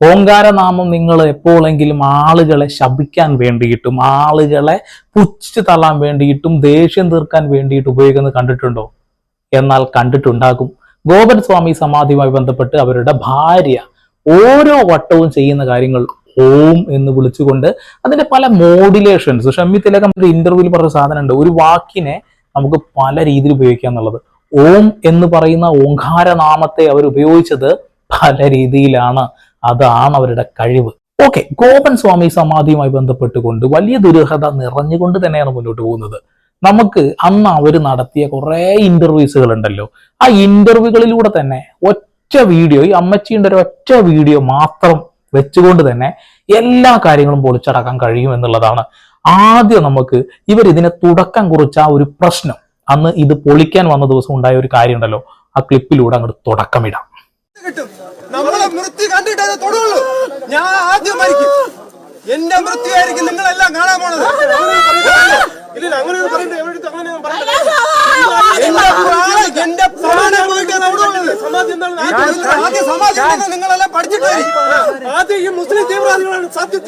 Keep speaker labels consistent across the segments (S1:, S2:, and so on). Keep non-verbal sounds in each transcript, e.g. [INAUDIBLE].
S1: ഓങ്കാരനാമം നിങ്ങൾ എപ്പോഴെങ്കിലും ആളുകളെ ശപിക്കാൻ വേണ്ടിയിട്ടും ആളുകളെ പുച്ഛിച്ചു തള്ളാൻ വേണ്ടിയിട്ടും ദേഷ്യം തീർക്കാൻ വേണ്ടിയിട്ട് ഉപയോഗിക്കുന്നത് കണ്ടിട്ടുണ്ടോ? എന്നാൽ കണ്ടിട്ടുണ്ടാകും. ഗോപൻ സ്വാമി സമാധിയുമായി ബന്ധപ്പെട്ട് അവരുടെ ഭാര്യ ഓരോ വട്ടവും ചെയ്യുന്ന കാര്യങ്ങൾ ഓം എന്ന് വിളിച്ചുകൊണ്ട് അതിന്റെ പല മോഡുലേഷൻസ് ഷമ്മി തിലകം ഒരു ഇന്റർവ്യൂവിൽ പറഞ്ഞ സാധനം ഉണ്ട് ഒരു വാക്കിനെ നമുക്ക് പല രീതിയിൽ ഉപയോഗിക്കാം എന്നുള്ളത്. ഓം എന്ന് പറയുന്ന ഓങ്കാരനാമത്തെ അവർ ഉപയോഗിച്ചത് പല രീതിയിലാണ്. അതാണ് അവരുടെ കഴിവ്. ഓക്കെ ഗോപൻ സ്വാമി സമാധിയുമായി ബന്ധപ്പെട്ടുകൊണ്ട് വലിയ ദുരൂഹത നിറഞ്ഞുകൊണ്ട് തന്നെയാണ് മുന്നോട്ട് പോകുന്നത്. നമുക്ക് അന്ന് അവർ നടത്തിയ കുറെ ഇന്റർവ്യൂസുകൾ ഉണ്ടല്ലോ. ആ ഇന്റർവ്യൂകളിലൂടെ തന്നെ ഒറ്റ വീഡിയോ ഈ അമ്മച്ചിയുടെ ഒരു ഒറ്റ വീഡിയോ മാത്രം വെച്ചുകൊണ്ട് തന്നെ എല്ലാ കാര്യങ്ങളും പൊളിച്ചടക്കാൻ കഴിയും എന്നുള്ളതാണ് ആദ്യം നമുക്ക് ഇവർ ഇതിനെ തുടക്കം കുറിച്ച ആ ഒരു പ്രശ്നം. അന്ന് ഇത് പൊളിക്കാൻ വന്ന ദിവസം ഉണ്ടായ ഒരു കാര്യം ഉണ്ടല്ലോ ആ ക്ലിപ്പിലൂടെ അങ്ങോട്ട് തുടക്കമിടാം.
S2: നമ്മളെ മൃത്യു കണ്ടിട്ട് തൊടുള്ളൂ. ഞാൻ ആദ്യം മരിക്കും. എന്റെ മൃത്യുവായിരിക്കും നിങ്ങളെല്ലാം കാണാൻ പോണത്.
S3: ഇല്ല അങ്ങനെ പറയണ്ട. എവിടെ അങ്ങനെ പറയണ്ട.
S2: എന്റെ പ്രാണ- എന്റെ പ്രാണൻ പോയിട്ടേ
S3: ഈ മുസ്ലിം തീവ്രവാദികളാണ് സത്യ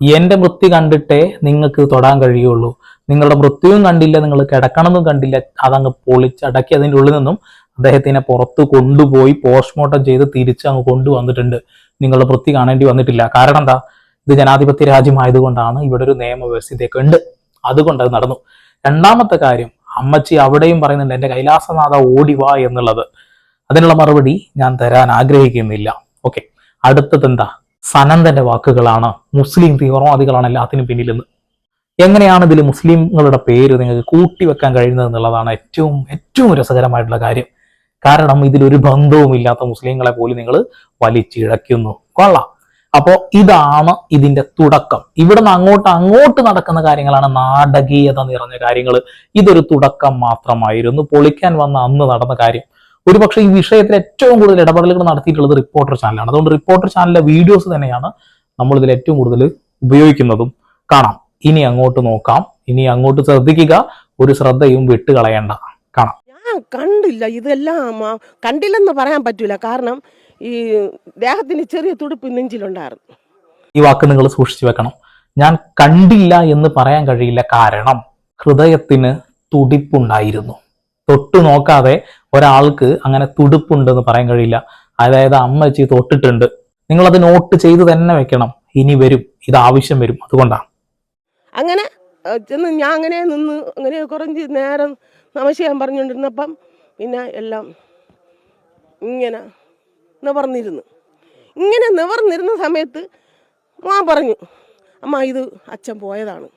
S1: എന്റെ മൃത്യു കണ്ടിട്ടേ നിങ്ങൾക്ക് തൊടാൻ കഴിയുള്ളൂ. നിങ്ങളുടെ മൃത്യുവും കണ്ടില്ല നിങ്ങൾ കിടക്കണമെന്നും കണ്ടില്ല. അതങ്ങ് പൊളിച്ചടക്കി അതിന്റെ ഉള്ളിൽ നിന്നും അദ്ദേഹത്തിനെ പുറത്ത് കൊണ്ടുപോയി പോസ്റ്റ്മോർട്ടം ചെയ്ത് തിരിച്ച് അങ്ങ് കൊണ്ടുവന്നിട്ടുണ്ട്. നിങ്ങളുടെ വൃത്തി കാണേണ്ടി വന്നിട്ടില്ല. കാരണം എന്താ? ഇത് ജനാധിപത്യ രാജ്യമായതുകൊണ്ടാണ് ഇവിടെ ഒരു നിയമവ്യവസ്ഥയൊക്കെ ഉണ്ട്. അതുകൊണ്ട് അത് നടന്നു. രണ്ടാമത്തെ കാര്യം അമ്മച്ചി അവിടെയും പറയുന്നുണ്ട് എന്റെ കൈലാസനാഥ ഓടി വാ എന്നുള്ളത്. അതിനുള്ള മറുപടി ഞാൻ തരാൻ ആഗ്രഹിക്കുന്നില്ല. ഓക്കെ. അടുത്തത് എന്താ? സനന്ദന്റെ വാക്കുകളാണ്. മുസ്ലിം തീവ്രവാദികളാണ് എല്ലാത്തിനും പിന്നിലെന്ന്. എങ്ങനെയാണ് ഇതിൽ മുസ്ലിങ്ങളുടെ പേര് നിങ്ങൾക്ക് കൂട്ടിവെക്കാൻ കഴിയുന്നത് എന്നുള്ളതാണ് ഏറ്റവും ഏറ്റവും രസകരമായിട്ടുള്ള കാര്യം. കാരണം ഇതിലൊരു ബന്ധവുമില്ലാത്ത മുസ്ലിങ്ങളെ പോലും നിങ്ങൾ വലിച്ചിഴയ്ക്കുന്നു. കൊള്ളാം. അപ്പോ ഇതാണ് ഇതിന്റെ തുടക്കം. ഇവിടുന്ന് അങ്ങോട്ട് അങ്ങോട്ട് നടക്കുന്ന കാര്യങ്ങളാണ് നാടകീയത നിറഞ്ഞ കാര്യങ്ങൾ. ഇതൊരു തുടക്കം മാത്രമായിരുന്നു. പൊളിക്കാൻ വന്ന അന്ന് നടന്ന കാര്യം. ഒരുപക്ഷെ ഈ വിഷയത്തിൽ ഏറ്റവും കൂടുതൽ ഇടപെടലുകൾ നടത്തിയിട്ടുള്ളത് റിപ്പോർട്ടർ ചാനലാണ് അതുകൊണ്ട് റിപ്പോർട്ടർ ചാനലിലെ വീഡിയോസ് തന്നെയാണ് നമ്മൾ ഇതിൽ ഏറ്റവും കൂടുതൽ ഉപയോഗിക്കുന്നതും കാണാം. ഇനി അങ്ങോട്ട് നോക്കാം. ഇനി അങ്ങോട്ട് ശ്രദ്ധിക്കുക. ഒരു ശ്രദ്ധയും വിട്ടുകളയണ്ട കാണാം.
S4: ഞാൻ കണ്ടില്ല ഇതെല്ലാം. കണ്ടില്ലെന്ന് പറയാൻ പറ്റൂല. കാരണം ഈ ദേഹത്തിന് ചെറിയ തുടുപ്പ് നെഞ്ചിലുണ്ടായിരുന്നു.
S1: ഈ വാക്ക് നിങ്ങൾ സൂക്ഷിച്ചു വെക്കണം. ഞാൻ കണ്ടില്ല എന്ന് പറയാൻ കഴിയില്ല. കാരണം ഹൃദയത്തിന് തുടിപ്പുണ്ടായിരുന്നു. തൊട്ടു നോക്കാതെ ഒരാൾക്ക് അങ്ങനെ തുടിപ്പുണ്ടെന്ന് പറയാൻ കഴിയില്ല. അതായത് അമ്മച്ചി തൊട്ടിട്ടുണ്ട്. നിങ്ങൾ അത് നോട്ട് ചെയ്ത് തന്നെ വെക്കണം. ഇനി വരും. ഇത് ആവശ്യം വരും. അതുകൊണ്ടാണ്.
S4: അങ്ങനെ ചെന്ന് ഞാൻ അങ്ങനെ നിന്ന് അങ്ങനെ കുറഞ്ഞ് നേരം നമസ്കാരം പറഞ്ഞുകൊണ്ടിരുന്നപ്പം പിന്നെ എല്ലാം ഇങ്ങനെ നിവർന്നിരുന്നു ഇങ്ങനെ നിവർന്നിരുന്ന സമയത്ത് മാ പറഞ്ഞു അമ്മ ഇത് അച്ഛൻ പോയതാണ്.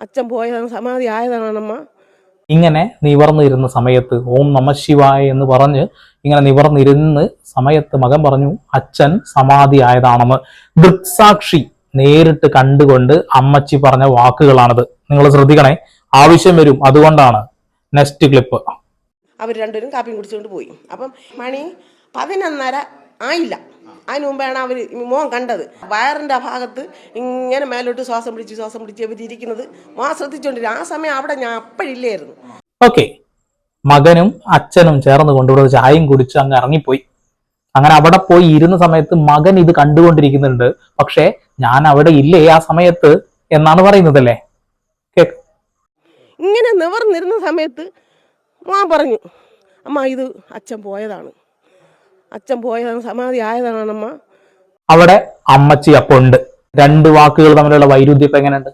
S4: അച്ഛൻ പോയതാണ് സമാധി ആയതാണമ്മ.
S1: ഇങ്ങനെ നിവർന്നിരുന്ന സമയത്ത് ഓം നമ ശിവായ എന്ന് പറഞ്ഞ് ഇങ്ങനെ നിവർന്നിരുന്ന് സമയത്ത് മകൻ പറഞ്ഞു അച്ഛൻ സമാധി ആയതാണെന്ന്. ദൃക്സാക്ഷി നേരിട്ട് കണ്ടുകൊണ്ട് അമ്മച്ചി പറഞ്ഞ വാക്കുകളാണത്. നിങ്ങൾ ശ്രദ്ധിക്കണേ ആവശ്യം വരും. അതുകൊണ്ടാണ് നെക്സ്റ്റ് ക്ലിപ്പ്.
S4: അവർ രണ്ടുപേരും കാപ്പിയും കുടിച്ചുകൊണ്ട് പോയി. അപ്പം മണി പതിനൊന്നര ആയില്ല. അതിന് മുമ്പാണ് അവർ മോൻ കണ്ടത്. വയറിന്റെ ഭാഗത്ത് ഇങ്ങനെ മേലോട്ട് ശ്വാസം പിടിച്ച് ശ്വാസം പിടിച്ച് ഇവരിയ്ക്കുന്നത് മോൻ ശ്രദ്ധിച്ചുകൊണ്ടിരുന്നു ആ സമയം അവിടെ ഞാൻ അപ്പോഴില്ലായിരുന്നു.
S1: ഓക്കെ. മകനും അച്ഛനും ചേർന്ന് കൊണ്ടുവിടെ ചായയും കുടിച്ച് അങ്ങ് ഇറങ്ങിപ്പോയി. അങ്ങനെ അവിടെ പോയി ഇരുന്ന സമയത്ത് മകൻ ഇത് കണ്ടുകൊണ്ടിരിക്കുന്നുണ്ട്. പക്ഷേ ഞാൻ അവിടെ ഇല്ലേ ആ സമയത്ത് എന്നാണ് പറയുന്നത് അല്ലേ
S4: ഇങ്ങനെ നിവർന്നിരുന്ന സമയത്ത് മോൻ പറഞ്ഞു അമ്മ ഇത് അച്ഛൻ പോയതാണ്. അച്ഛൻ പോയതാണ് സമാധി ആയതാണമ്മ.
S1: അവിടെ അമ്മച്ചി അപ്പൊ ഉണ്ട്. രണ്ട് വാക്കുകൾ തമ്മിലുള്ള വൈരുദ്ധ്യം ഇപ്പൊ എങ്ങനെയുണ്ട്?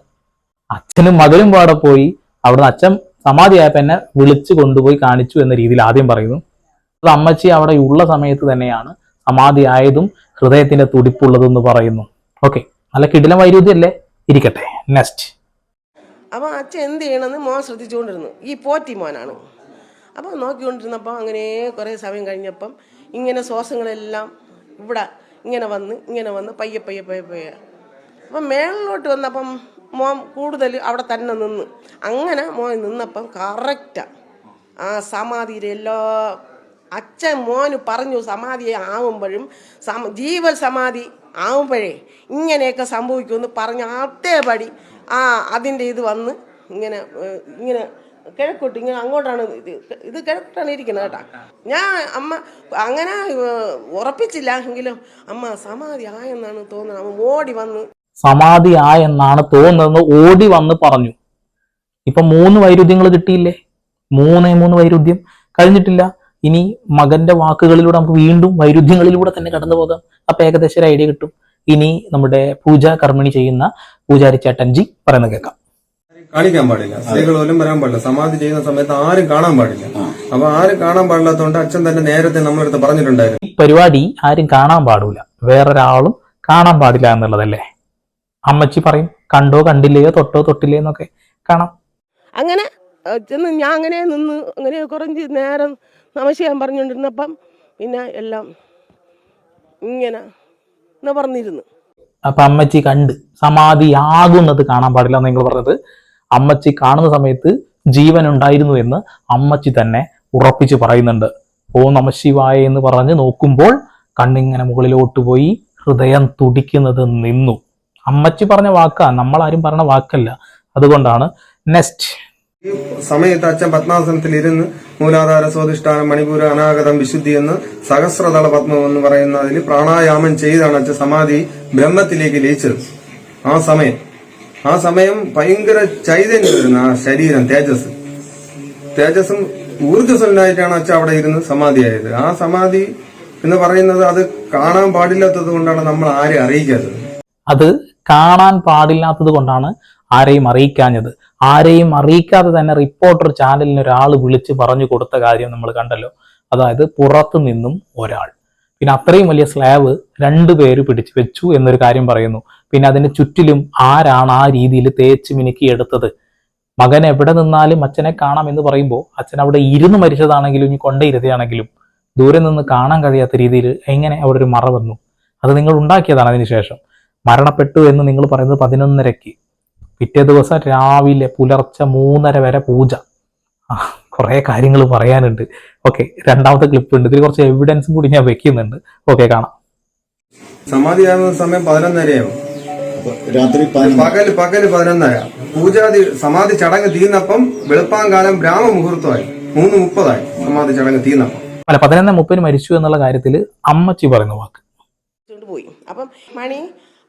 S1: അച്ഛനും മകനും പാടെ പോയി അവിടുന്ന് അച്ഛൻ സമാധിയായപ്പോ എന്നെ വിളിച്ചു കൊണ്ടുപോയി കാണിച്ചു എന്ന രീതിയിൽ ആദ്യം പറയുന്നു. അത് അമ്മച്ചി അവിടെ ഉള്ള സമയത്ത് തന്നെയാണ് സമാധി ആയതും ഹൃദയത്തിന്റെ തുടിപ്പുള്ളതും എന്ന് പറയുന്നു. ഓക്കെ നല്ല കിടിലം വൈരുദ്ധ്യല്ലേ ഇരിക്കട്ടെ നെക്സ്റ്റ്.
S4: അപ്പം അച്ഛൻ എന്ത് ചെയ്യണമെന്ന് മോൻ ശ്രദ്ധിച്ചുകൊണ്ടിരുന്നു. ഈ പോറ്റി മോനാണ്. അപ്പം നോക്കിക്കൊണ്ടിരുന്നപ്പം അങ്ങനെ കുറേ സമയം കഴിഞ്ഞപ്പം ഇങ്ങനെ ശ്വാസങ്ങളെല്ലാം ഇവിടെ ഇങ്ങനെ വന്ന് ഇങ്ങനെ വന്ന് പയ്യെ പയ്യെ പയ്യെ പയ്യെ. അപ്പം മേളിലോട്ട് വന്നപ്പം മോൻ കൂടുതൽ അവിടെ തന്നെ നിന്ന്. അങ്ങനെ മോൻ നിന്നപ്പം കറക്റ്റാ ആ. സമാധിയിലെ എല്ലാ അച്ഛൻ മോന് പറഞ്ഞു സമാധി ആവുമ്പോഴും സമ ജീവൽ സമാധി ആവുമ്പോഴേ ഇങ്ങനെയൊക്കെ സംഭവിക്കുമെന്ന് പറഞ്ഞ അതേപടി ആ അതിന്റെ ഇത് വന്ന് ഇങ്ങനെ ഇങ്ങനെ കിഴക്കോട്ട് ഇങ്ങനെ അങ്ങോട്ടാണ് ഇത്. ഇത് കിഴക്കോട്ടാണ് ഇരിക്കുന്നത് കേട്ടാ. ഞാൻ അമ്മ അങ്ങനെ ഉറപ്പിച്ചില്ല എങ്കിലും അമ്മ സമാധി ആയെന്നാണ് തോന്നുന്നത്. അമ്മ ഓടി വന്ന്.
S1: സമാധി ആയെന്നാണ് തോന്നുന്നത് ഓടി വന്ന് പറഞ്ഞു. ഇപ്പൊ മൂന്ന് വൈരുദ്ധ്യങ്ങൾ കിട്ടിയില്ലേ? മൂന്നേ മൂന്ന് വൈരുദ്ധ്യം കഴിഞ്ഞിട്ടില്ല. ഇനി മകന്റെ വാക്കുകളിലൂടെ നമുക്ക് വീണ്ടും വൈരുദ്ധ്യങ്ങളിലൂടെ തന്നെ കടന്നു പോകാം. അപ്പൊ ഏകദേശം ഒരു ഐഡിയ കിട്ടും. ഇനി നമ്മുടെ പൂജ കർമ്മിണി ചെയ്യുന്ന പൂജാരി ചേട്ടൻജി പറയുന്നത് കേൾക്കാം.
S2: കാണിക്കാൻ പാടില്ല. സ്ത്രീകൾ പോലും വരാൻ പാടില്ല. സമാധി ചെയ്യുന്ന സമയത്ത് ആരും കാണാൻ പാടില്ല. അപ്പൊ ആരും കാണാൻ പാടില്ലാത്തതുകൊണ്ട് അച്ഛൻ തന്നെ നേരത്തെ നമ്മളടുത്ത് പറഞ്ഞിട്ടുണ്ടായിരുന്നു.
S1: ഈ പരിപാടി ആരും കാണാൻ പാടില്ല വേറൊരാളും കാണാൻ പാടില്ല എന്നുള്ളതല്ലേ? അമ്മച്ചി പറയും കണ്ടോ കണ്ടില്ലയോ തൊട്ടോ തൊട്ടില്ലയോ എന്നൊക്കെ കാണാം.
S4: അങ്ങനെ ചെന്ന് ഞാൻ അങ്ങനെ നിന്ന് അങ്ങനെ കുറഞ്ഞ് നേരം നമശയാൻ പറഞ്ഞുകൊണ്ടിരുന്നപ്പം പിന്നെ എല്ലാം ഇങ്ങനെ എന്ന് പറഞ്ഞിരുന്നു.
S1: അപ്പൊ അമ്മച്ചി കണ്ട് സമാധിയാകുന്നത് കാണാൻ പാടില്ല എന്ന് നിങ്ങൾ പറഞ്ഞത് അമ്മച്ചി കാണുന്ന സമയത്ത് ജീവൻ ഉണ്ടായിരുന്നു എന്ന് അമ്മച്ചി തന്നെ ഉറപ്പിച്ച് പറയുന്നുണ്ട്. ഓ നമശിവായ എന്ന് പറഞ്ഞ് നോക്കുമ്പോൾ കണ്ണിങ്ങനെ മുകളിലോട്ട് പോയി ഹൃദയം തുടിക്കുന്നത് നിന്നു. അമ്മച്ചി പറഞ്ഞ വാക്കാ നമ്മൾ ആരും പറഞ്ഞ വാക്കല്ല. അതുകൊണ്ടാണ് നെക്സ്റ്റ്.
S2: ഈ സമയത്ത് അച്ഛൻ പത്മാസനത്തിൽ ഇരുന്ന് മൂലാധാര സ്വാധിഷ്ഠാനം മണിപൂര അനാഗതം വിശുദ്ധി എന്ന് സഹസ്രതള പത്മം എന്ന് പറയുന്ന അതിൽ പ്രാണായാമം ചെയ്താണ് അച്ഛൻ സമാധി ബ്രഹ്മത്തിലേക്ക് ലയിച്ചത്. ആ സമയം ആ സമയം ഭയങ്കര ചൈതന്യം ആ ശരീരം തേജസ്. തേജസ്സും ഊർജസ്വലനായിട്ടാണ് അച്ഛൻ അവിടെ ഇരുന്ന് സമാധിയായത് ആ സമാധി എന്ന് പറയുന്നത് അത് കാണാൻ പാടില്ലാത്തത് കൊണ്ടാണ് നമ്മൾ ആരെ അറിയിക്കാത്തത്.
S1: അത് കാണാൻ പാടില്ലാത്തത് കൊണ്ടാണ് ആരെയും അറിയിക്കാഞ്ഞത്. ആരെയും അറിയിക്കാതെ തന്നെ റിപ്പോർട്ടർ ചാനലിന് ഒരാൾ വിളിച്ച് പറഞ്ഞു കൊടുത്ത കാര്യം നമ്മൾ കണ്ടല്ലോ. അതായത് പുറത്തു നിന്നും ഒരാൾ. പിന്നെ അത്രയും വലിയ സ്ലാബ് രണ്ടുപേര് പിടിച്ചു വെച്ചു എന്നൊരു കാര്യം പറയുന്നു. പിന്നെ അതിന് ചുറ്റിലും ആരാണ് ആ രീതിയിൽ തേച്ച് മിനുക്കി എടുത്തത്? മകൻ എവിടെ നിന്നാലും അച്ഛനെ കാണാം എന്ന് പറയുമ്പോൾ അച്ഛൻ അവിടെ ഇരുന്ന് മരിച്ചതാണെങ്കിലും ഇനി കൊണ്ടയിരുത്തിയാണെങ്കിലും ദൂരെ നിന്ന് കാണാൻ കഴിയാത്ത രീതിയിൽ എങ്ങനെ അവിടെ ഒരു മറ വന്നു? അത് നിങ്ങൾ ഉണ്ടാക്കിയതാണ് അതിനുശേഷം മരണപ്പെട്ടു എന്ന് നിങ്ങൾ പറയുന്നത് പതിനൊന്നരയ്ക്ക്. പിറ്റേ ദിവസം രാവിലെ പുലർച്ചെ മൂന്നര വരെ പൂജ. കുറേ കാര്യങ്ങൾ പറയാനുണ്ട്. ഓക്കെ രണ്ടാമത്തെ ക്ലിപ്പ് ഉണ്ട്. ഇതിൽ കുറച്ച് എവിഡൻസും കൂടി ഞാൻ വെക്കുന്നുണ്ട്. ഓക്കെ കാണാം.
S2: സമാധിയാകുന്ന സമയം പതിനൊന്നരയാവും.
S3: രാത്രി
S2: പകൽ പകൽ പതിനൊന്നര. പൂജാതി സമാധി ചടങ്ങ് തീർന്നപ്പം വെളുപ്പാങ്കാലം ബ്രാഹ്മമുഹൂർത്തമായി മൂന്ന് മുപ്പതായി സമാധി ചടങ്ങ് തീർന്നപ്പം.
S1: അല്ല പതിനൊന്ന് മുപ്പതിന് മരിച്ചു എന്നുള്ള കാര്യത്തിൽ അമ്മച്ചി പറയുന്ന വാക്ക്.
S4: പോയി. അപ്പം മണി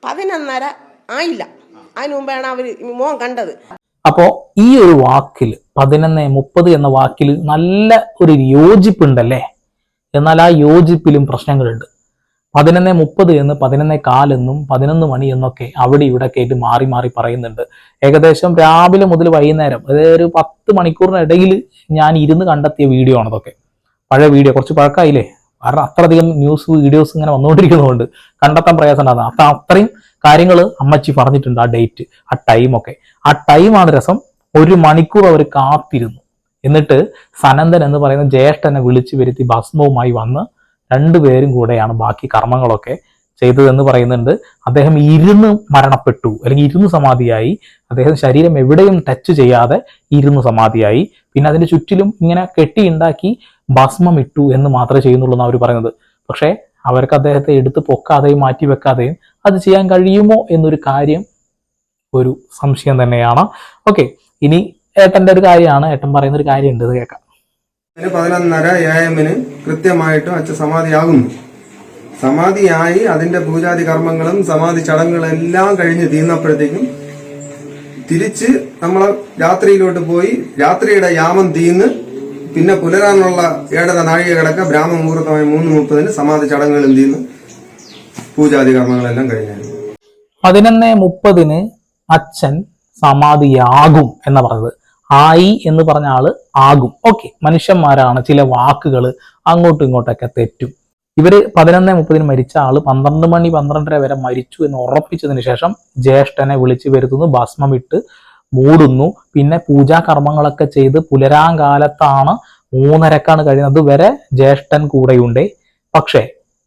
S4: പതിനൊന്നര ആയില്ല. അതിന് മുമ്പാണ് അവർ മോൻ കണ്ടത്.
S1: അപ്പോ ഈ ഒരു വാക്കിൽ പതിനൊന്ന് മുപ്പത് എന്ന വാക്കിൽ നല്ല ഒരു യോജിപ്പുണ്ടല്ലേ? എന്നാൽ ആ യോജിപ്പിലും പ്രശ്നങ്ങളുണ്ട്. പതിനൊന്ന് മുപ്പത് എന്ന് പതിനൊന്ന് കാലെന്നും പതിനൊന്ന് മണി എന്നൊക്കെ അവിടെ ഇവിടെ കേട്ട് മാറി മാറി പറയുന്നുണ്ട്. ഏകദേശം രാവിലെ മുതൽ വൈകുന്നേരം അതായത് ഒരു പത്ത് മണിക്കൂറിനിടയിൽ ഞാൻ ഇരുന്ന് കണ്ടെത്തിയ വീഡിയോ ആണ് പഴയ വീഡിയോ കുറച്ച് പഴക്കമായില്ലേ കാരണം അത്രയധികം ന്യൂസ് വീഡിയോസ് ഇങ്ങനെ വന്നുകൊണ്ടിരിക്കുന്നതുകൊണ്ട് കണ്ടെത്താൻ പ്രയാസമുണ്ടാകും അപ്പൊ അത്രയും കാര്യങ്ങൾ അമ്മച്ചി പറഞ്ഞിട്ടുണ്ട് ആ ഡേറ്റ് ആ ടൈമൊക്കെ ആ ടൈമാണ് രസം. ഒരു മണിക്കൂർ അവർ കാത്തിരുന്നു. എന്നിട്ട് സനന്ദൻ എന്ന് പറയുന്ന ജ്യേഷ്ഠനെ വിളിച്ചു വരുത്തി ഭസ്മവുമായി വന്ന് രണ്ടുപേരും കൂടെയാണ് ബാക്കി കർമ്മങ്ങളൊക്കെ ചെയ്തതെന്ന് പറയുന്നുണ്ട്. അദ്ദേഹം ഇരുന്ന് മരണപ്പെട്ടു. അല്ലെങ്കിൽ ഇരുന്ന് സമാധിയായി. അദ്ദേഹം ശരീരം എവിടെയും ടച്ച് ചെയ്യാതെ ഇരുന്ന് സമാധിയായി. പിന്നെ അതിന്റെ ചുറ്റിലും ഇങ്ങനെ കെട്ടിയുണ്ടാക്കി ഭസ്മം ഇട്ടു എന്ന് മാത്രമേ ചെയ്യുന്നുള്ളൂ എന്നാണ് അവർ പറയുന്നത്. പക്ഷേ അവർക്ക് അദ്ദേഹത്തെ എടുത്ത് പൊക്കാതെയും മാറ്റി വെക്കാതെയും അത് ചെയ്യാൻ കഴിയുമോ എന്നൊരു കാര്യം ഒരു സംശയം തന്നെയാണ്. ഓക്കെ ഇനി ഏട്ടന്റെ ഒരു കാര്യമാണ്. ഏട്ടൻ പറയുന്ന ഒരു കാര്യമുണ്ട്. ഇത് കേൾക്കാം.
S2: അതിന് പതിനൊന്നര എ എമ്മിന് കൃത്യമായിട്ടും അച്ഛൻ സമാധിയാകുന്നു. സമാധിയായി അതിന്റെ പൂജാതി കർമ്മങ്ങളും സമാധി ചടങ്ങുകളും എല്ലാം കഴിഞ്ഞ് തീർന്നപ്പോഴത്തേക്കും തിരിച്ച് നമ്മൾ രാത്രിയിലോട്ട് പോയി രാത്രിയുടെ യാമം തീന്ന് പിന്നെ പുലരാനുള്ള ഏഴര നാഴിക കിടക്ക ബ്രാഹ്മ മുഹൂർത്തമായ മൂന്ന് മുപ്പതിന് സമാധി ചടങ്ങുകളും തീർന്ന് പൂജാതി കർമ്മങ്ങളെല്ലാം കഴിഞ്ഞായിരുന്നു
S1: പതിനൊന്ന് മുപ്പതിന് അച്ഛൻ സമാധിയാകും എന്ന് പറഞ്ഞത് ആയി എന്ന് പറഞ്ഞ ആൾ ആകും. ഓക്കെ മനുഷ്യന്മാരാണ് ചില വാക്കുകൾ അങ്ങോട്ടും ഇങ്ങോട്ടൊക്കെ തെറ്റും. ഇവർ പതിനൊന്ന് മുപ്പതിന് മരിച്ച ആൾ പന്ത്രണ്ട് മണി പന്ത്രണ്ടര വരെ മരിച്ചു എന്ന് ഉറപ്പിച്ചതിന് ശേഷം ജ്യേഷ്ഠനെ വിളിച്ചു വരുത്തുന്നു ഭസ്മം ഇട്ട് മൂടുന്നു. പിന്നെ പൂജാ കർമ്മങ്ങളൊക്കെ ചെയ്ത് പുലരാങ്കാലത്താണ് മൂന്നരക്കാണ് കഴിയുന്നത്. വരെ ജ്യേഷ്ഠൻ കൂടെയുണ്ട്. പക്ഷേ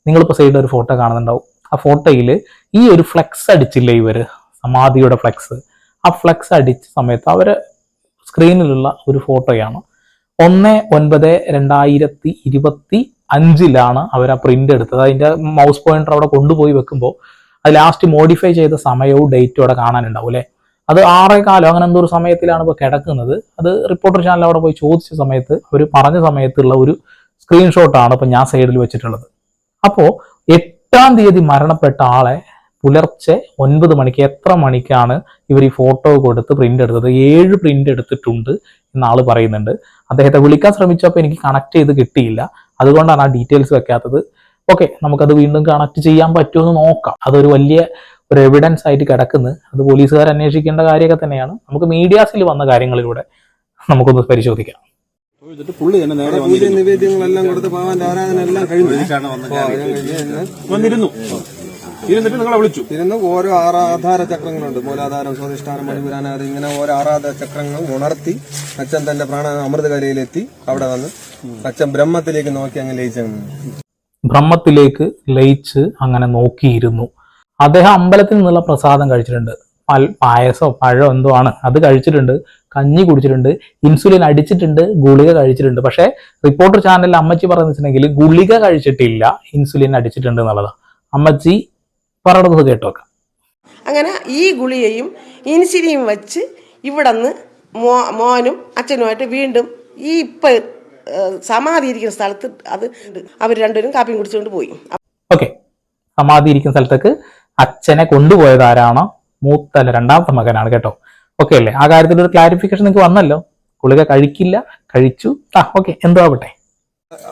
S1: നിങ്ങളിപ്പോൾ സൈഡിൽ ഒരു ഫോട്ടോ കാണുന്നുണ്ടാവും. ആ ഫോട്ടോയിൽ ഈ ഒരു ഫ്ലെക്സ് അടിച്ചില്ലേ ഇവർ? സമാധിയുടെ ഫ്ലെക്സ്. ആ ഫ്ലെക്സ് അടിച്ച സമയത്ത് അവർ സ്ക്രീനിലുള്ള ഒരു ഫോട്ടോയാണ്. ഒന്ന് ഒൻപത് രണ്ടായിരത്തി ഇരുപത്തി അഞ്ചിലാണ് അവർ ആ പ്രിന്റ് എടുത്തത്. അതിന്റെ മൗസ് പോയിന്റർ അവിടെ കൊണ്ടുപോയി വെക്കുമ്പോൾ അത് ലാസ്റ്റ് മോഡിഫൈ ചെയ്ത സമയവും ഡേറ്റും അവിടെ കാണാനുണ്ടാവും അല്ലേ? അത് ആറേ കാലം അങ്ങനെ എന്തോ ഒരു സമയത്തിലാണ് ഇപ്പോൾ കിടക്കുന്നത്. അത് റിപ്പോർട്ടർ ചാനൽ അവിടെ പോയി ചോദിച്ച സമയത്ത് അവർ പറഞ്ഞ സമയത്തുള്ള ഒരു സ്ക്രീൻഷോട്ടാണ് ഇപ്പം ഞാൻ സൈഡിൽ വെച്ചിട്ടുള്ളത്. അപ്പോൾ എട്ടാം തീയതി മരണപ്പെട്ട ആളെ പുലർച്ചെ ഒൻപത് മണിക്ക് എത്ര മണിക്കാണ് ഇവർ ഈ ഫോട്ടോ കൊടുത്ത് പ്രിന്റ് എടുത്തത്? ഏഴ് പ്രിന്റ് എടുത്തിട്ടുണ്ട് എന്ന് ആൾ പറയുന്നുണ്ട്. അദ്ദേഹത്തെ വിളിക്കാൻ ശ്രമിച്ചപ്പോൾ എനിക്ക് കണക്ട് ചെയ്ത് കിട്ടിയില്ല. അതുകൊണ്ടാണ് ആ ഡീറ്റെയിൽസ് വെക്കാത്തത്. ഓക്കെ നമുക്കത് വീണ്ടും കണക്ട് ചെയ്യാൻ പറ്റുമെന്ന് നോക്കാം. അതൊരു വലിയ ഒരു എവിഡൻസ് ആയിട്ട് കിടക്കുന്നു. അത് പോലീസുകാർ അന്വേഷിക്കേണ്ട കാര്യമൊക്കെ തന്നെയാണ്. നമുക്ക് മീഡിയാസിൽ വന്ന കാര്യങ്ങളിലൂടെ നമുക്കൊന്ന് പരിശോധിക്കാം.
S5: പുള്ളി തന്നെ നേരെ
S2: നിവേദ്യങ്ങളെല്ലാം കൊടുത്ത് പാവാന്റെ ആരാധന എല്ലാം കഴിഞ്ഞ്.
S5: വന്നിരുന്നു. ഇരുന്നിട്ട് നിങ്ങളെ വിളിച്ചു.
S2: ഇരുന്ന് ഓരോ ആറാധാര ചക്രങ്ങളുണ്ട്. മൂലാധാരം സ്വാധിഷ്ഠാനം മണിപുരാനാഥ ഇങ്ങനെ ഓരോ ആറാധാര ചക്രങ്ങൾ ഉണർത്തി അച്ഛൻ തന്റെ പ്രാണ അമൃതകരയിലെത്തി അവിടെ വന്ന് അച്ഛൻ ബ്രഹ്മത്തിലേക്ക് നോക്കി അങ്ങ് ലയിച്ചു
S1: ബ്രഹ്മത്തിലേക്ക് ലയിച്ച് അങ്ങനെ നോക്കിയിരുന്നു. അദ്ദേഹം അമ്പലത്തിൽ നിന്നുള്ള പ്രസാദം കഴിച്ചിട്ടുണ്ട്. പായസോ പഴോ എന്തോ ആണ്. അത് കഴിച്ചിട്ടുണ്ട് കഞ്ഞി കുടിച്ചിട്ടുണ്ട് ഇൻസുലിൻ അടിച്ചിട്ടുണ്ട് ഗുളിക കഴിച്ചിട്ടുണ്ട്. പക്ഷേ റിപ്പോർട്ടർ ചാനലിൽ അമ്മച്ചി പറഞ്ഞിട്ടുണ്ടെങ്കിൽ ഗുളിക കഴിച്ചിട്ടില്ല ഇൻസുലിൻ അടിച്ചിട്ടുണ്ട് എന്നുള്ളതാണ്. അമ്മച്ചി പറയണത് കേട്ടോക്കാം
S4: അങ്ങനെ ഈ ഗുളികയും ഇൻസിനിയും വെച്ച് ഇവിടെ നിന്ന് മോ മോനും അച്ഛനുമായിട്ട് വീണ്ടും ഈ ഇപ്പം സമാധി ഇരിക്കുന്ന സ്ഥലത്ത് അത് അവർ രണ്ടുപേരും കാപ്പിയും കുടിച്ചുകൊണ്ട് പോയി.
S1: ഓക്കെ. സമാധി ഇരിക്കുന്ന സ്ഥലത്തേക്ക് അച്ഛനെ കൊണ്ടുപോയത് ആരാണോ? മൂത്തല്ല രണ്ടാമത്തെ മകനാണ് കേട്ടോ. ഓക്കെ അല്ലേ? ആ കാര്യത്തിൽ ഒരു ക്ലാരിഫിക്കേഷൻ നിങ്ങൾക്ക് വന്നല്ലോ? ഗുളിക കഴിക്കില്ല കഴിച്ചു. ആ ഓക്കെ. എന്തോ ആവട്ടെ?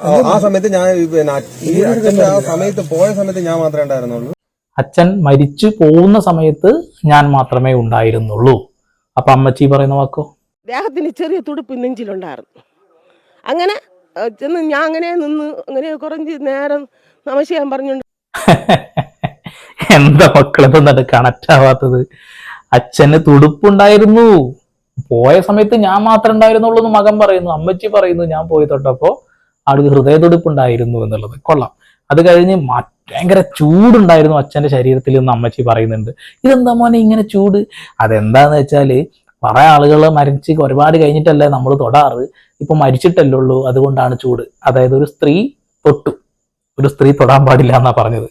S2: ആ- സമയത്ത് ഞാൻ ഈ പിന്നെ ഈ അച്ഛന്റെ ആ സമയത്ത് പോയ സമയത്ത് ഞാൻ മാത്രമേ ഉണ്ടായിരുന്നുള്ളൂ.
S1: അച്ഛൻ മരിച്ചു പോകുന്ന സമയത്ത് ഞാൻ മാത്രമേ ഉണ്ടായിരുന്നുള്ളൂ. അപ്പൊ അമ്മച്ചി പറയുന്ന വാക്കോ?
S4: ദേഹത്തിന് ചെറിയ തുടുപ്പ് നെഞ്ചിലുണ്ടായിരുന്നു. അങ്ങനെ ചെന്ന് ഞാൻ അങ്ങനെ നിന്ന് അങ്ങനെ കുറഞ്ഞ് നേരം നമശയാൻ പറഞ്ഞുണ്ട് [LAUGHS]
S1: എന്താ മക്കളെന്താണ് കണക്റ്റ് ആവാത്തത് അച്ഛന് തുടുപ്പുണ്ടായിരുന്നു. പോയ സമയത്ത് ഞാൻ മാത്രം ഉണ്ടായിരുന്നുള്ളൂ എന്ന് മകൻ പറയുന്നു. അമ്മച്ചി പറയുന്നു ഞാൻ പോയി തൊട്ടപ്പോ ആൾക്ക് ഹൃദയതുടിപ്പുണ്ടായിരുന്നു എന്നുള്ളത്. കൊള്ളാം. അത് കഴിഞ്ഞ് ഭയങ്കര ചൂടുണ്ടായിരുന്നു അച്ഛന്റെ ശരീരത്തിൽ എന്ന് അമ്മച്ചി പറയുന്നുണ്ട്. ഇതെന്താ മോനെ ഇങ്ങനെ ചൂട്? അതെന്താന്ന് വെച്ചാൽ കുറെ ആളുകൾ മരിച്ച് ഒരുപാട് കഴിഞ്ഞിട്ടല്ലേ നമ്മൾ തൊടാറ്. ഇപ്പൊ മരിച്ചിട്ടല്ലേ ഉള്ളൂ അതുകൊണ്ടാണ് ചൂട്. അതായത് ഒരു സ്ത്രീ തൊട്ടു. ഒരു സ്ത്രീ തൊടാൻ പാടില്ല എന്നാ പറഞ്ഞത്.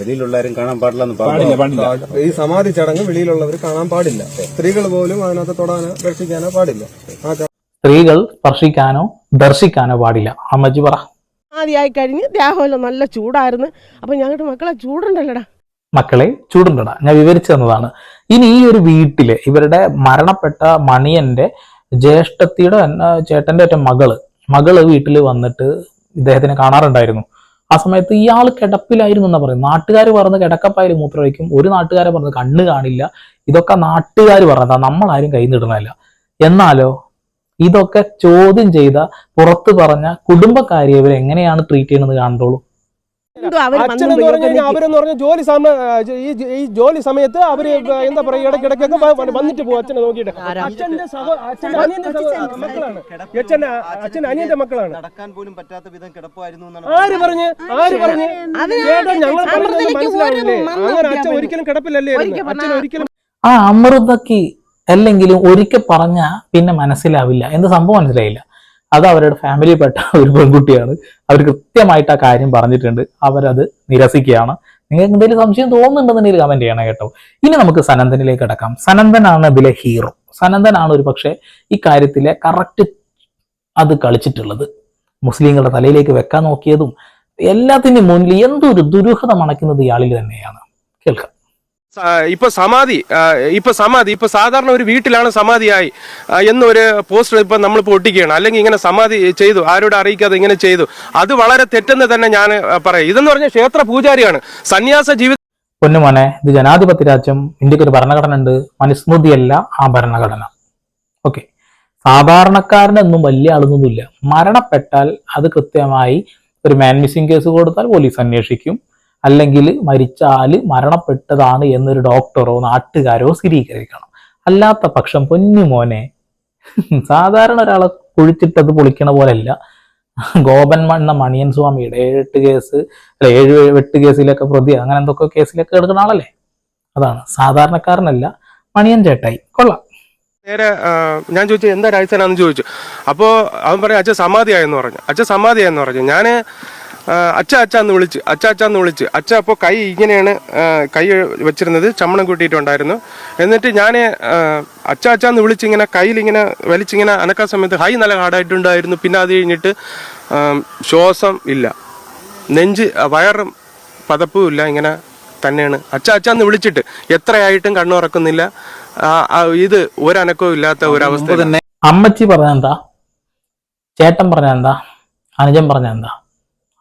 S5: വെളിയിലുള്ളവരും കാണാൻ പാടില്ല എന്ന് പറഞ്ഞു
S2: ഈ സമാധി ചടങ്ങ് വെളിയിലുള്ളവർ കാണാൻ പാടില്ല. സ്ത്രീകൾ പോലും അതിനകത്ത് തൊടാനോ ദർശിക്കാനോ പാടില്ല.
S1: സ്ത്രീകൾ സ്പർശിക്കാനോ ദർശിക്കാനോ പാടില്ല. അമ്മച്ചി പറ.
S4: ആദ്യമായി കഴിഞ്ഞ് ദേഹമെല്ലാം നല്ല ചൂടായിരുന്നു. അപ്പം ഞങ്ങളുടെ മക്കളെ ചൂടുണ്ടല്ലടാ.
S1: മക്കളെ ചൂടുണ്ടടാ. ഞാൻ വിവരിച്ചു തന്നതാണ്. ഇനി ഈ ഒരു വീട്ടിൽ ഇവരുടെ മരണപ്പെട്ട മണിയന്റെ ജ്യേഷ്ഠത്തിയുടെ ചേട്ടന്റെ ഒറ്റ മകൾ മകൾ വീട്ടിൽ വന്നിട്ട് ഇദ്ദേഹത്തിനെ കാണാറുണ്ടായിരുന്നു. ആ സമയത്ത് ഇയാൾ കിടപ്പിലായിരുന്നു എന്നാ പറയും നാട്ടുകാർ പറഞ്ഞ് കിടക്കപ്പായാലും മൂത്രമൊഴിക്കും ഒരു നാട്ടുകാരെ പറഞ്ഞ് കണ്ണ് കാണില്ല. ഇതൊക്കെ നാട്ടുകാർ പറഞ്ഞതാ. നമ്മളാരും കൈ നിടുന്നതല്ല എന്നാലോ? ഇതൊക്കെ ചോദ്യം ചെയ്ത പുറത്ത് പറഞ്ഞ കുടുംബക്കാരെ ഇവർ എങ്ങനെയാണ് ട്രീറ്റ് ചെയ്യുന്നത്
S4: അവർ
S3: അച്ഛനെന്ന് പറഞ്ഞു കഴിഞ്ഞാൽ അവരെന്ന് പറഞ്ഞ ജോലി സമ ഈ ഈ ജോലി സമയത്ത് അവർ എന്താ പറയാ ഇടയ്ക്കിടയ്ക്കൊക്കെ വന്നിട്ട് പോകും അച്ഛനെ നോക്കിയിട്ട്. അച്ഛന്റെ സഹോ അച്ഛന്റെ അനിയന്റെ മക്കളാണ്. അച്ഛൻ അച്ഛൻ അനിയന്റെ മക്കളാണ്.
S5: നടക്കാൻ പോലും പറ്റാത്ത വിധം കിടപ്പായിരുന്നു
S3: ആര് പറഞ്ഞ്? ആര് പറഞ്ഞ്? ചേട്ടാ ഞങ്ങൾ പറഞ്ഞത് മനസ്സിലാവില്ലേ അങ്ങനെ അച്ഛൻ ഒരിക്കലും
S4: കിടപ്പില്ലല്ലേ
S3: അച്ഛൻ ഒരിക്കലും
S1: ആ അമൃതയ്ക്ക് അല്ലെങ്കിലും ഒരിക്കൽ പറഞ്ഞാൽ പിന്നെ മനസ്സിലാവില്ല. എന്ത് സംഭവം മനസ്സിലായില്ല. അത് അവരുടെ ഫാമിലിയിൽപ്പെട്ട ഒരു പെൺകുട്ടിയാണ്. അവർ കൃത്യമായിട്ട് ആ കാര്യം പറഞ്ഞിട്ടുണ്ട്. അവരത് നിരസിക്കുകയാണ്. നിങ്ങൾക്ക് എന്തെങ്കിലും സംശയം തോന്നുന്നുണ്ടെന്നുണ്ടെങ്കിൽ കമന്റ് ചെയ്യണം കേട്ടോ. ഇനി നമുക്ക് സനന്ദനിലേക്ക് കിടക്കാം. സനന്ദനാണ് ഇതിലെ ഹീറോ സനന്ദനാണ് ഒരു പക്ഷേ ഈ കറക്റ്റ് അത് കളിച്ചിട്ടുള്ളത്. മുസ്ലിങ്ങളുടെ തലയിലേക്ക് വെക്കാൻ നോക്കിയതും എല്ലാത്തിനും മുന്നിൽ എന്തൊരു ദുരൂഹത മണക്കുന്നത് ഇയാളിൽ തന്നെയാണ്. കേൾക്കാം.
S6: ഇപ്പൊ സമാധി ഇപ്പൊ സമാധി ഇപ്പൊ സാധാരണ ഒരു വീട്ടിലാണ് സമാധിയായി എന്നൊരു പോസ്റ്റർ ഇപ്പൊ നമ്മളിപ്പോ ഒട്ടിക്കുകയാണ്. അല്ലെങ്കിൽ ഇങ്ങനെ സമാധി ചെയ്തു ആരോട് അറിയിക്കാതെ ഇങ്ങനെ ചെയ്തു. അത് വളരെ തെറ്റെന്ന് തന്നെ ഞാൻ പറയും. ഇതെന്ന് പറഞ്ഞ ക്ഷേത്ര പൂജാരിയാണ്. സന്യാസ ജീവിത
S1: പൊന്നുമോനെ ഇത് ജനാധിപത്യ രാജ്യം ഇന്ത്യയ്ക്ക് ഒരു ഭരണഘടന ഉണ്ട്. മനുസ്മൃതിയല്ല ആ ഭരണഘടന. ഓക്കെ. സാധാരണക്കാരനൊന്നും വലിയ ആളൊന്നുമില്ല. മരണപ്പെട്ടാൽ അത് കൃത്യമായി ഒരു മാൻ മിസ്സിംഗ് കേസ് കൊടുത്താൽ പോലീസ് അന്വേഷിക്കും. അല്ലെങ്കിൽ മരിച്ചാൽ മരണപ്പെട്ടതാണ് എന്നൊരു ഡോക്ടറോ നാട്ടുകാരോ സ്ഥിരീകരിക്കണം. അല്ലാത്ത പക്ഷം പൊന്നുമോനെ സാധാരണ ഒരാളെ കുഴിച്ചിട്ടത് പൊളിക്കണ പോലെയല്ല. ഗോപൻ മണ്ണ മണിയൻ സ്വാമിയുടെ ഏഴെട്ട് കേസ് അല്ല ഏഴ് എട്ട് കേസിലൊക്കെ പ്രതി അങ്ങനെ എന്തൊക്കെ കേസിലൊക്കെ എടുക്കുന്ന ആളല്ലേ? അതാണ്. സാധാരണക്കാരനല്ല മണിയൻ ചേട്ടായി. കൊള്ളാം.
S6: നേരെ ഞാൻ ചോദിച്ചു എന്താ രാജസ്ഥാനാന്ന് ചോദിച്ചു. അപ്പോൾ അവൻ പറഞ്ഞു അച്ഛൻ സമാധിയായെന്ന് പറഞ്ഞു. അച്ഛൻ സമാധിയായെന്ന് പറഞ്ഞു. ഞാൻ അച്ഛ അച്ഛ എന്ന് വിളിച്ച് അച്ഛ അച്ഛ എന്ന് വിളിച്ച്. അച്ഛ അപ്പോൾ കൈ ഇങ്ങനെയാണ് കൈ വെച്ചിരുന്നത്. ചമ്മണം കൂട്ടിയിട്ടുണ്ടായിരുന്നു. എന്നിട്ട് ഞാൻ അച്ഛ അച്ഛ എന്ന് വിളിച്ചിങ്ങനെ കയ്യിലിങ്ങനെ ഇങ്ങനെ വലിച്ചിങ്ങനെ അനക്കാൻ സമയത്ത് ഹൈ നല്ല ഹാർഡായിട്ടുണ്ടായിരുന്നു. പിന്നെ അത് കഴിഞ്ഞിട്ട് ശ്വാസം ഇല്ല. നെഞ്ച് വയറും പതപ്പും ഇല്ല ഇങ്ങനെ തന്നെയാണ്. അച്ഛ അച്ഛ എന്ന് വിളിച്ചിട്ട് എത്രയായിട്ടും കണ്ണു തുറക്കുന്നില്ല ആ, ആ, ഇത് ഒരനക്കവും ഇല്ലാത്ത ഒരവസ്ഥ
S5: തന്നെ
S1: അമ്മച്ചി പറഞ്ഞ എന്താ ചേട്ടൻ പറഞ്ഞ എന്താ അനുജൻ പറഞ്ഞ എന്താ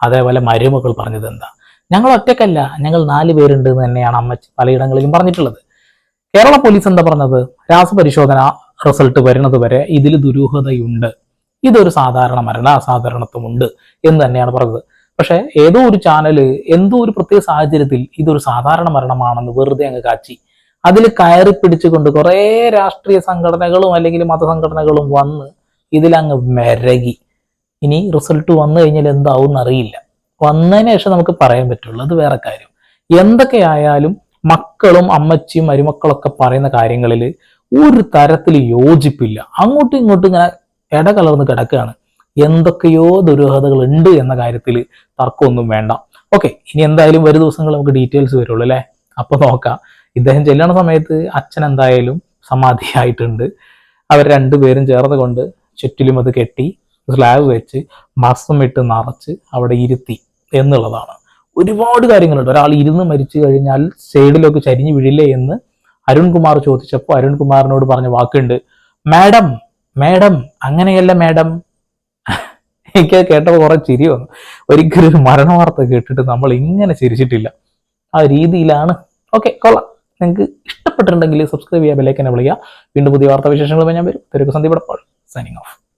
S1: അതേപോലെ മരുമകൾ പറഞ്ഞത് എന്താ? ഞങ്ങൾ ഒറ്റക്കല്ല ഞങ്ങൾ നാല് പേരുണ്ട് എന്ന് തന്നെയാണ് അമ്മച്ചി പലയിടങ്ങളിലും പറഞ്ഞിട്ടുള്ളത്. കേരള പോലീസ് എന്താ പറഞ്ഞത്? രാസപരിശോധന റിസൾട്ട് വരുന്നത് വരെ ഇതിൽ ദുരൂഹതയുണ്ട്. ഇതൊരു സാധാരണ മരണ അസാധാരണത്വമുണ്ട് എന്ന് തന്നെയാണ് പറഞ്ഞത്. പക്ഷെ ഏതോ ഒരു ചാനൽ എന്തോ ഒരു പ്രത്യേക സാഹചര്യത്തിൽ ഇതൊരു സാധാരണ മരണമാണെന്ന് വെറുതെ അങ്ങ് കാച്ചി. അതിൽ കയറി പിടിച്ചുകൊണ്ട് കുറേ രാഷ്ട്രീയ സംഘടനകളും അല്ലെങ്കിൽ മതസംഘടനകളും വന്ന് ഇതിലങ്ങ് മെരകി. ഇനി റിസൾട്ട് വന്നു കഴിഞ്ഞാൽ എന്താവും എന്നറിയില്ല. വന്നതിന് ശേഷം നമുക്ക് പറയാൻ പറ്റുള്ളൂ അത് വേറെ കാര്യം. എന്തൊക്കെയായാലും മക്കളും അമ്മച്ചിയും മരുമക്കളൊക്കെ പറയുന്ന കാര്യങ്ങളിൽ ഒരു തരത്തിൽ യോജിപ്പില്ല. അങ്ങോട്ടും ഇങ്ങോട്ടും ഇങ്ങനെ ഇടകലർന്ന് കിടക്കുകയാണ്. എന്തൊക്കെയോ ദുരൂഹതകൾ ഉണ്ട് എന്ന കാര്യത്തിൽ തർക്കമൊന്നും വേണ്ട. ഓക്കെ ഇനി എന്തായാലും വരും ദിവസങ്ങൾ നമുക്ക് ഡീറ്റെയിൽസ് വരുള്ളൂ അല്ലേ? അപ്പോൾ നോക്കാം. ഇദ്ദേഹം ചെല്ലണ സമയത്ത് അച്ഛൻ എന്തായാലും സമാധിയായിട്ടുണ്ട്. അവർ രണ്ടുപേരും ചേർന്ന് കൊണ്ട് ചുറ്റിലും അത് കെട്ടി സ്ലാബ് വെച്ച് മസം ഇട്ട് നിറച്ച് അവിടെ ഇരുത്തി എന്നുള്ളതാണ്. ഒരുപാട് കാര്യങ്ങളുണ്ട്. ഒരാൾ ഇരുന്ന് മരിച്ചു കഴിഞ്ഞാൽ സൈഡിലൊക്കെ ചരിഞ്ഞു വീഴില്ലേ എന്ന് അരുൺകുമാർ ചോദിച്ചപ്പോൾ അരുൺകുമാറിനോട് പറഞ്ഞ വാക്കുണ്ട് മാഡം മാഡം അങ്ങനെയല്ല മാഡം. എനിക്ക് കേട്ടപ്പോൾ കുറെ ചിരി വന്നു. ഒരിക്കലും ഒരു മരണ വാർത്ത കേട്ടിട്ട് നമ്മൾ ഇങ്ങനെ ചിരിച്ചിട്ടില്ല. ആ രീതിയിലാണ്. ഓക്കെ കൊള്ളാം. നിങ്ങൾക്ക് ഇഷ്ടപ്പെട്ടിട്ടുണ്ടെങ്കിൽ സബ്സ്ക്രൈബ് ചെയ്യുക ബെല്ലൈക്കനെ വിളിക്കുക. വീണ്ടും പുതിയ വാർത്താ വിശേഷങ്ങളുമായി ഞാൻ വരും. തിരക്ക് സന്ധ്യപ്പെടപ്പോൾ സൈനിങ് ഓഫ്